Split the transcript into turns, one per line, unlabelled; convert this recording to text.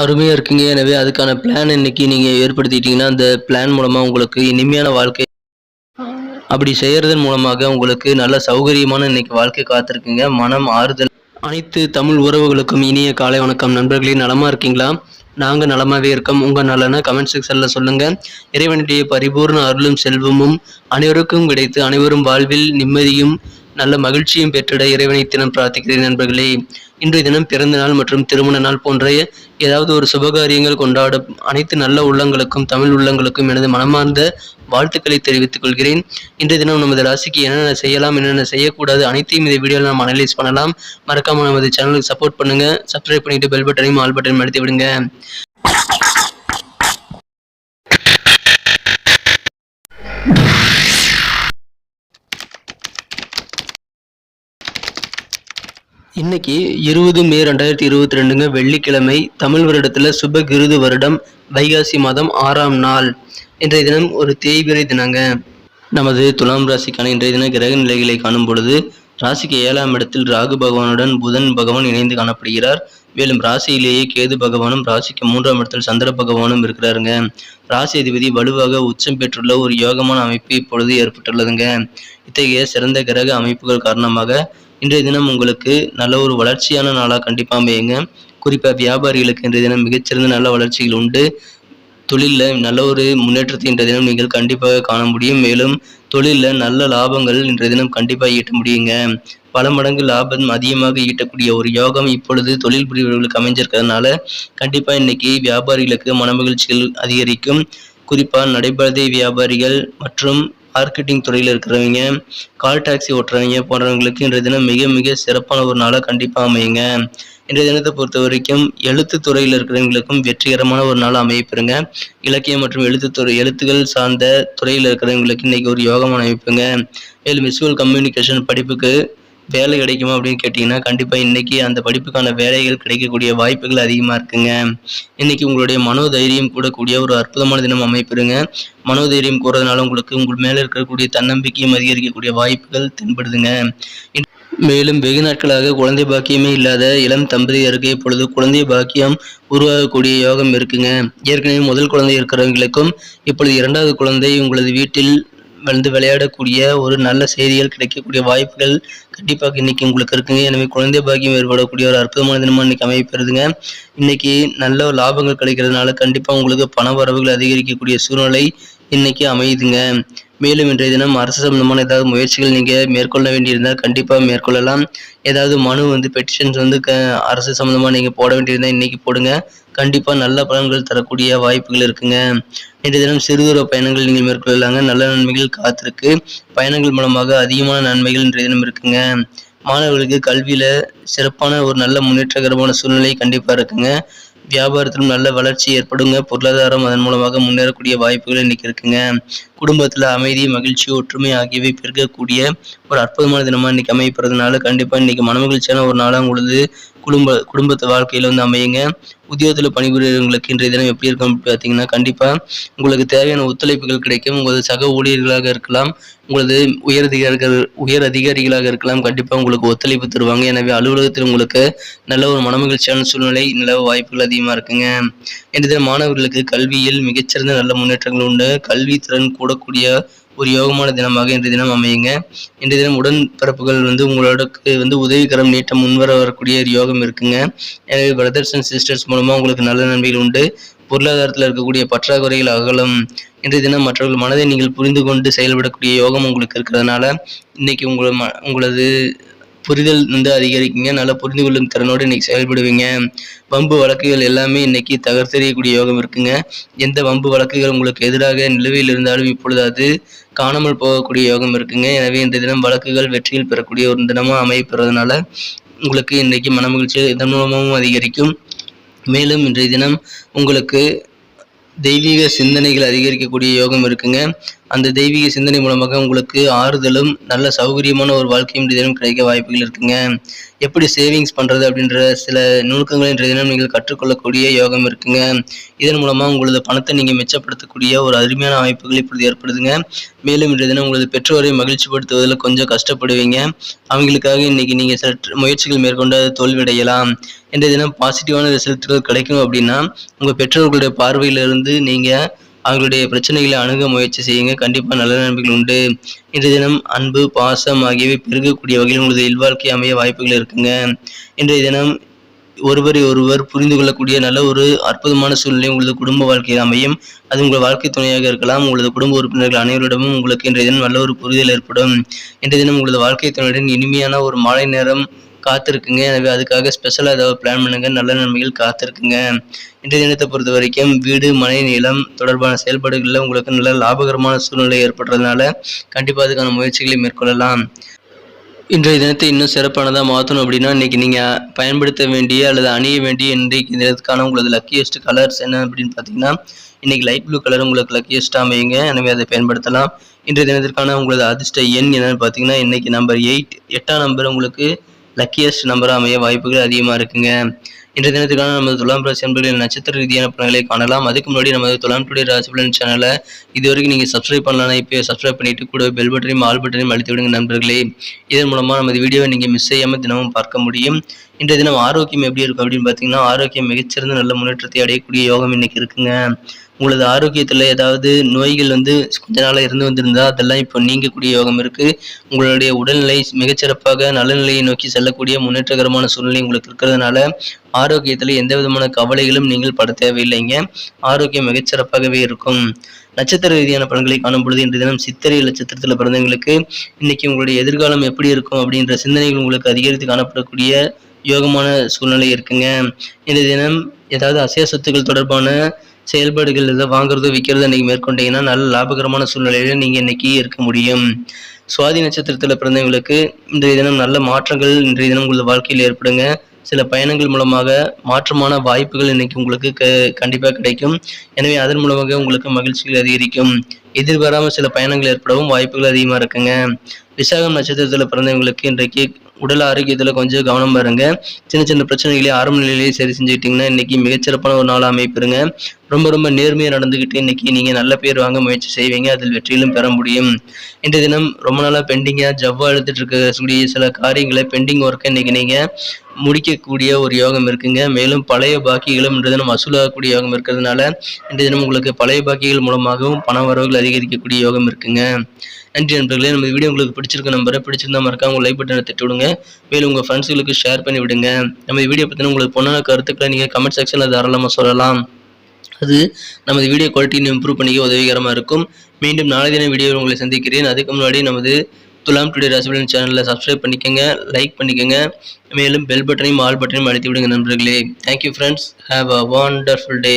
அருமையாக இருக்குங்க. எனவே அதுக்கான பிளான் இன்னைக்கு நீங்கள் ஏற்படுத்திட்டீங்கன்னா அந்த பிளான் மூலமாக உங்களுக்கு இனிமையான வாழ்க்கை அப்படி செய்கிறதன் மூலமாக உங்களுக்கு நல்ல சௌகரியமான இன்னைக்கு வாழ்க்கை காத்திருக்குங்க. மனம் ஆறுதல். அனைத்து தமிழ் உறவுகளுக்கும் இனிய காலை வணக்கம். நண்பர்களே நலமாக இருக்கீங்களா? நாங்கள் நலமாகவே இருக்கோம். உங்கள் நலனை கமெண்ட் செக்ஷனில் சொல்லுங்கள் இறைவனுடைய பரிபூர்ண அருளும் செல்வமும் அனைவருக்கும் கிடைத்து அனைவரும் வாழ்வில் நிம்மதியும் நல்ல மகிழ்ச்சியும் பெற்றிட இறைவனை தினம் பிரார்த்திக்கிறேன் நண்பர்களே. இன்றைய தினம் பிறந்த நாள் மற்றும் திருமண நாள் போன்ற ஏதாவது ஒரு சுபகாரியங்கள் கொண்டாட அனைத்து நல்ல உள்ளங்களுக்கும் தமிழ் உள்ளங்களுக்கும் எனது மனமார்ந்த வாழ்த்துக்களை தெரிவித்துக் கொள்கிறேன். இன்றைய தினம் நமது ராசிக்கு என்னென்ன செய்யலாம் என்னென்ன செய்யக்கூடாது அனைத்தையும் இந்த வீடியோவில் நாம் அனலைஸ் பண்ணலாம். மறக்காமல் நமது சேனலுக்கு சப்போர்ட் பண்ணுங்க. சப்ஸ்கிரைப் பண்ணிட்டு பெல் பட்டனையும் ஆல் பட்டனையும் அழுத்தி விடுங்க. இன்னைக்கு இருபது மே ரெண்டாயிரத்தி இருபத்தி ரெண்டுங்க வெள்ளிக்கிழமை தமிழ் வருடத்தில் சுபகிருது வருடம் வைகாசி மாதம் ஆறாம் நாள். இன்றைய தினம் ஒரு தேய்பிரை தினங்க. நமது துலாம் ராசிக்கான இன்றைய தின கிரக நிலைகளை காணும் பொழுது ராசிக்கு ஏழாம் இடத்தில் ராகு பகவானுடன் புதன் பகவான் இணைந்து காணப்படுகிறார். மேலும் ராசியிலேயே கேது பகவானும் ராசிக்கு மூன்றாம் இடத்தில் சந்திர பகவானும் இருக்கிறாருங்க. ராசி அதிபதி வலுவாக உச்சம் பெற்றுள்ள ஒரு யோகமான அமைப்பு இப்பொழுது ஏற்பட்டுள்ளதுங்க. இத்தகைய சிறந்த கிரக அமைப்புகள் காரணமாக இன்றைய தினம் உங்களுக்கு நல்ல ஒரு வளர்ச்சியான நாளாக கண்டிப்பாக அமையுங்க. குறிப்பாக வியாபாரிகளுக்கு இன்றைய தினம் மிகச்சிறந்த நல்ல வளர்ச்சிகள் உண்டு. தொழிலில் நல்ல ஒரு முன்னேற்றத்தை இன்றைய தினம் நீங்கள் கண்டிப்பாக காண முடியும். மேலும் தொழிலில் நல்ல லாபங்கள் இன்றைய தினம் கண்டிப்பாக ஈட்ட முடியுங்க. பல மடங்கு லாபம் அதிகமாக ஈட்டக்கூடிய ஒரு யோகம் இப்பொழுது தொழில் புரிபவர்களுக்கு அமைஞ்சிருக்கிறதுனால கண்டிப்பாக இன்னைக்கு வியாபாரிகளுக்கு மனமகிழ்ச்சிகள் அதிகரிக்கும். குறிப்பாக நடைபாதை வியாபாரிகள் மற்றும் மார்க்கெட்டிங் துறையில் இருக்கிறவங்க கால் டாக்ஸி ஓட்டுறவங்க போன்றவங்களுக்கு இன்றைய தினம் மிக மிக சிறப்பான ஒரு நாளாக கண்டிப்பாக அமையுங்க. இன்றைய தினத்தை பொறுத்த வரைக்கும் எழுத்து துறையில் இருக்கிறவங்களுக்கும் வெற்றிகரமான ஒரு நாள் அமைப்புங்க இலக்கியம் மற்றும் எழுத்துத்துறை எழுத்துக்கள் சார்ந்த துறையில் இருக்கிறவங்களுக்கு இன்னைக்கு ஒரு யோகமான அமைப்புங்க. மேலும் விசுவல் கம்யூனிகேஷன் படிப்புக்கு வேலை கிடைக்குமா அப்படின்னு கேட்டிங்கன்னா கண்டிப்பாக இன்றைக்கி அந்த படிப்புக்கான வேலைகள் கிடைக்கக்கூடிய வாய்ப்புகள் அதிகமாக இருக்குங்க. இன்றைக்கி உங்களுடைய மனோதைரியம் கூடக்கூடிய ஒரு அற்புதமான தினம் அமைப்பிடுங்க. மனோதைரியம் கூறதுனால உங்களுக்கு உங்கள் மேலே இருக்கக்கூடிய தன்னம்பிக்கையும் அதிகரிக்கக்கூடிய வாய்ப்புகள் தென்படுதுங்க. மேலும் வெகு நாட்களாக குழந்தை பாக்கியமே இல்லாத இளம் தம்பதியருக்கு இப்பொழுது குழந்தை பாக்கியம் உருவாகக்கூடிய யோகம் இருக்குங்க. ஏற்கனவே முதல் குழந்தை இருக்கிறவங்களுக்கும் இப்பொழுது இரண்டாவது குழந்தை உங்களது வீட்டில் வந்து விளையாடக்கூடிய ஒரு நல்ல செய்திகள் கிடைக்கக்கூடிய வாய்ப்புகள் கண்டிப்பாக இன்னைக்கு உங்களுக்கு இருக்குங்க. எனவே குழந்தை பாக்கியம் ஏற்படக்கூடிய ஒரு அற்புதமான தினமாக இன்னைக்கு அமைப்பெறுதுங்க இன்னைக்கு நல்ல லாபங்கள் கிடைக்கிறதுனால கண்டிப்பாக உங்களுக்கு பண வரவுகள் அதிகரிக்கக்கூடிய சூழ்நிலை இன்னைக்கு அமையுதுங்க. மேலும் இன்றைய தினம் அரசு சம்பந்தமான ஏதாவது முயற்சிகள் நீங்கள் மேற்கொள்ள வேண்டியிருந்தால் கண்டிப்பாக மேற்கொள்ளலாம். ஏதாவது மனு வந்து பெட்டிஷன்ஸ் வந்து க அரசு சம்மந்தமாக நீங்கள் போட வேண்டியிருந்தால் இன்றைக்கி போடுங்க. கண்டிப்பாக நல்ல பலன்கள் தரக்கூடிய வாய்ப்புகள் இருக்குங்க. நேற்று தினம் சிறு தூர பயணங்கள் நீங்கள் மேற்கொள்ளலாங்க. நல்ல நன்மைகள் காத்திருக்கு. பயணங்கள் மூலமாக அதிகமான நன்மைகள் இன்றைய தினம் இருக்குங்க. மாணவர்களுக்கு கல்வியில் சிறப்பான ஒரு நல்ல முன்னேற்றகரமான சூழ்நிலை கண்டிப்பாக இருக்குங்க. வியாபாரத்திலும் நல்ல வளர்ச்சி ஏற்படுங்க. பொருளாதாரம் அதன் மூலமாக முன்னேறக்கூடிய வாய்ப்புகள் இன்னைக்கு இருக்குங்க. குடும்பத்தில் அமைதி மகிழ்ச்சி ஒற்றுமை ஆகியவை பெருக்கக்கூடிய ஒரு அற்புதமான தினமாக இன்னைக்கு அமைப்பறதுனால கண்டிப்பாக இன்னைக்கு மனமகிழ்ச்சியான ஒரு நாளாக உங்களது குடும்ப குடும்பத்து வாழ்க்கையில் வந்து அமையுங்க. உத்தியோகத்தில் பணிபுரியவங்களுக்கு இன்றைய தினம் எப்படி இருக்கும் பார்த்தீங்கன்னா கண்டிப்பாக உங்களுக்கு தேவையான ஒத்துழைப்புகள் கிடைக்கும். உங்களது சக ஊழியர்களாக இருக்கலாம் உங்களது உயர் அதிகாரிகள் உயர் அதிகாரிகளாக இருக்கலாம் கண்டிப்பாக உங்களுக்கு ஒத்துழைப்பு தருவாங்க. எனவே அலுவலகத்தில் உங்களுக்கு நல்ல ஒரு மனமகிழ்ச்சியான சூழ்நிலை நிலவ வாய்ப்புகள் அதிகமாக இருக்குங்க. இன்றைய தினம் மாணவர்களுக்கு கல்வியில் மிகச்சிறந்த நல்ல முன்னேற்றங்கள் உண்டு. கல்வி திறன் கூடக்கூடிய ஒரு யோகமான தினமாக இன்றைய தினம் அமையுங்க. இன்றைய தினம் உடன்பிறப்புகள் வந்து உங்களோட வந்து உதவிகரம் நீட்ட முன்வர வரக்கூடிய ஒரு யோகம் இருக்குங்க. எனவே பிரதர்ஸ் அண்ட் சிஸ்டர்ஸ் மூலமாக உங்களுக்கு நல்ல நன்மைகள் உண்டு. பொருளாதாரத்தில் இருக்கக்கூடிய பற்றாக்குறைகள் அகலம். இன்றைய தினம் மற்றவர்கள் மனதை நீங்கள் புரிந்து கொண்டு செயல்படக்கூடிய யோகம் உங்களுக்கு இருக்கிறதுனால இன்னைக்கு உங்களை ம உங்களது புரிதல் வந்து அதிகரிக்குங்க. நல்லா புரிந்து கொள்ளும் திறனோடு இன்னைக்கு செயல்படுவீங்க. வம்பு வழக்குகள் எல்லாமே இன்னைக்கு தகர்த்தெறியக்கூடிய யோகம் இருக்குங்க. எந்த வம்பு வழக்குகள் உங்களுக்கு எதிராக நிலுவையில் இருந்தாலும் இப்பொழுது அது காணாமல் போகக்கூடிய யோகம் இருக்குங்க. எனவே இந்த தினம் வழக்குகள் வெற்றியில் பெறக்கூடிய ஒரு தினமாக அமையப்படுறதுனால உங்களுக்கு இன்றைக்கு மனமகிழ்ச்சி இதன் மூலமாகவும் அதிகரிக்கும். மேலும் இன்றைய தினம் உங்களுக்கு தெய்வீக சிந்தனைகள் அதிகரிக்கக்கூடிய யோகம் இருக்குங்க. அந்த தெய்வீக சிந்தனை மூலமாக உங்களுக்கு ஆறுதலும் நல்ல சௌகரியமான ஒரு வாழ்க்கையும் தினம் கிடைக்க வாய்ப்புகள் இருக்குங்க. எப்படி சேவிங்ஸ் பண்ணுறது அப்படின்ற சில நுணுக்கங்களை இன்றைய தினம் நீங்கள் கற்றுக்கொள்ளக்கூடிய யோகம் இருக்குங்க. இதன் மூலமாக உங்களது பணத்தை நீங்கள் மிச்சப்படுத்தக்கூடிய ஒரு அருமையான வாய்ப்புகள் இப்பொழுது ஏற்படுதுங்க. மேலும் இன்றைய தினம் உங்களது பெற்றோரை மகிழ்ச்சிப்படுத்துவதில் கொஞ்சம் கஷ்டப்படுவீங்க. அவங்களுக்காக இன்னைக்கு நீங்கள் சில முயற்சிகள் மேற்கொண்டு அது தோல்வியடையலாம். இன்றைய தினம் பாசிட்டிவான ரிசல்ட்டுகள் கிடைக்கும் அப்படின்னா உங்கள் பெற்றோர்களுடைய பார்வையிலிருந்து நீங்கள் அவர்களுடைய பிரச்சனைகளை அணுக முயற்சி செய்யுங்க. கண்டிப்பாக நல்ல நன்மைகள் உண்டு. இன்றைய தினம் அன்பு பாசம் ஆகியவை பெருகக்கூடிய வகையில் உங்களது இல்வாழ்க்கை அமைய வாய்ப்புகள் இருக்குங்க. இன்றைய தினம் ஒருவரை ஒருவர் புரிந்து கொள்ளக்கூடிய நல்ல ஒரு அற்புதமான சூழ்நிலை உங்களது குடும்ப வாழ்க்கையில் அமையும். அது உங்கள் வாழ்க்கை துணையாக இருக்கலாம். உங்களது குடும்ப உறுப்பினர்கள் அனைவரிடமும் உங்களுக்கு இன்றைய தினம் நல்ல ஒரு புரிதல் ஏற்படும். இன்றைய தினம் உங்களது வாழ்க்கை துணையுடன் இனிமையான ஒரு மாலை நேரம் காத்திருக்குங்க. எனவே அதுக்காக ஸ்பெஷலாக ஏதாவது பிளான் பண்ணுங்க. நல்ல நன்மைகள் காத்திருக்குங்க. இன்றைய தினத்தை பொறுத்த வரைக்கும் வீடு மனை நிலம் தொடர்பான செயல்பாடுகளில் உங்களுக்கு நல்ல லாபகரமான சூழ்நிலை ஏற்படுறதுனால கண்டிப்பாக அதுக்கான முயற்சிகளை மேற்கொள்ளலாம். இன்றைய தினத்தை இன்னும் சிறப்பானதாக மாற்றணும் அப்படின்னா இன்னைக்கு நீங்கள் பயன்படுத்த வேண்டிய அல்லது அணிய வேண்டிய இன்றைக்கு தினத்துக்கான உங்களது லக்கியஸ்ட் கலர்ஸ் என்ன அப்படின்னு பார்த்தீங்கன்னா இன்னைக்கு லைட் ப்ளூ கலர் உங்களுக்கு லக்கியஸ்ட் அமையுங்க. எனவே அதை பயன்படுத்தலாம். இன்றைய தினத்திற்கான உங்களது அதிர்ஷ்ட எண் என்னன்னு பார்த்தீங்கன்னா இன்றைக்கி நம்பர் எயிட் எட்டாம் நம்பர் உங்களுக்கு லக்கியஸ்ட் நம்பராக அமைய வாய்ப்புகள் அதிகமாக இருக்குங்க. இன்றைய தினத்துக்கான நமது துலாம் ராசி அன்பர்களின் நட்சத்திர ரீதியான பலன்களை காணலாம். அதுக்கு முன்னாடி நமது துலாம் டுடே ராசி பலன் சேனலை இதுவரைக்கும் நீங்கள் சப்ஸ்கிரைப் பண்ணலாம் இப்போ சப்ஸ்கிரைப் பண்ணிட்டு கூட பெல் பட்டனையும் ஆல் பட்டனையும் அழுத்தி விடுங்க நண்பர்களே. இதன் மூலமாக நமது வீடியோவை நீங்கள் மிஸ் செய்யாமல் தினமும் பார்க்க முடியும். இன்றைய தினம் ஆரோக்கியம் எப்படி இருக்கும் அப்படின்னு பார்த்தீங்கன்னா ஆரோக்கியம் மிகச்சிறந்த நல்ல முன்னேற்றத்தை அடையக்கூடிய யோகம் இன்னைக்கு இருக்குங்க. உங்களது ஆரோக்கியத்தில் ஏதாவது நோய்கள் வந்து கொஞ்ச நாளாக இருந்து வந்திருந்தா அதெல்லாம் இப்போ நீங்கக்கூடிய யோகம் இருக்குது உங்களுடைய உடல்நிலை மிகச்சிறப்பாக நல்ல நிலையை நோக்கி செல்லக்கூடிய முன்னேற்றகரமான சூழ்நிலை உங்களுக்கு இருக்கிறதுனால ஆரோக்கியத்தில் எந்த விதமான கவலைகளும் நீங்கள் பட தேவையில்லைங்க. ஆரோக்கியம் மிகச்சிறப்பாகவே இருக்கும். நட்சத்திர ரீதியான பலன்களை காணும் பொழுது இன்றைய தினம் சித்திரை நட்சத்திரத்தில் பிறந்தவங்களுக்கு இன்னைக்கு உங்களுடைய எதிர்காலம் எப்படி இருக்கும் அப்படின்ற சிந்தனைகள் உங்களுக்கு அதிகரித்து காணப்படக்கூடிய யோகமான சூழ்நிலை இருக்குங்க. இந்த தினம் ஏதாவது அசைய சொத்துக்கள் தொடர்பான செயல்பாடுகள் எதாவது வாங்குறதோ விற்கிறதோ இன்றைக்கி மேற்கொண்டீங்கன்னா நல்ல லாபகரமான சூழ்நிலையில் நீங்கள் இன்னைக்கு இருக்க முடியும். சுவாதி நட்சத்திரத்தில் பிறந்தவங்களுக்கு இன்றைய தினம் நல்ல மாற்றங்கள் இன்றைய தினம் உங்களது வாழ்க்கையில் ஏற்படுங்க. சில பயணங்கள் மூலமாக மாற்றமான வாய்ப்புகள் இன்னைக்கு உங்களுக்கு க கண்டிப்பாக கிடைக்கும். எனவே அதன் மூலமாக உங்களுக்கு மகிழ்ச்சிகள் அதிகரிக்கும். எதிர்பாராமல் சில பயணங்கள் ஏற்படவும் வாய்ப்புகள் அதிகமாக இருக்குங்க. விசாகம் நட்சத்திரத்தில் பிறந்தவங்களுக்கு இன்றைக்கு உடல் ஆரோக்கியத்தில் கொஞ்சம் கவனம் பாருங்க சின்ன சின்ன பிரச்சனைகளையும் ஆரம்ப நிலையிலேயே சரி செஞ்சுக்கிட்டிங்கன்னா இன்றைக்கி மிகச்சிறப்பான ஒரு நாளாக அமைப்பிருங்க ரொம்ப ரொம்ப நேர்மையாக நடந்துக்கிட்டு இன்னைக்கு நீங்கள் நல்ல பேர் வாங்க முயற்சி செய்வீங்க. அதில் வெற்றியிலும் பெற முடியும். இந்த தினம் ரொம்ப நாளாக பெண்டிங்காக ஜவ்வாக எடுத்துட்டு இருக்கக்கூடிய சில காரியங்களை பெண்டிங் ஒர்க்கை இன்னைக்கு நீங்கள் முடிக்கக்கூடிய ஒரு யோகம் இருக்குங்க. மேலும் பழைய பாக்கிகளும் இன்றைய தினம் வசூலாகக்கூடிய யோகம் இருக்கிறதுனால இன்றைய தினம் உங்களுக்கு பழைய பாக்கிகள் மூலமாகவும் பண வரவுகள் அதிகரிக்கக்கூடிய யோகம் இருக்குங்க. நன்றி நண்பர்களே நம்ம வீடியோ உங்களுக்கு பிடிச்சிருக்க நம்பரை பிடிச்சிருந்தா மறக்காம உங்கள் லைக் பட்டனை தட்டி விடுங்க. மேலும் உங்கள் ஃப்ரெண்ட்ஸுகளுக்கு ஷேர் பண்ணி விடுங்க. நம்ம வீடியோ பற்றின உங்களுக்கு பொண்ணான கருத்துக்களை நீங்கள் கமெண்ட் செக்ஷனில் தாராளமாக சொல்லலாம். அது நமது வீடியோ குவாலிட்டியை இம்ப்ரூவ் பண்ணிக்க உதவிகரமாக இருக்கும். மீண்டும் நாளை தின வீடியோவில் உங்களை சந்திக்கிறேன். அதுக்கு முன்னாடி நமது துலாம் டுடே ராசிபலன் சேனலில் சப்ஸ்கிரைப் பண்ணிக்கோங்க லைக் பண்ணிக்கோங்க. மேலும் பெல் பட்டனையும் ஆல் பட்டனையும் அழுத்தி விடுங்க நண்பர்களே. Thank you friends have a wonderful day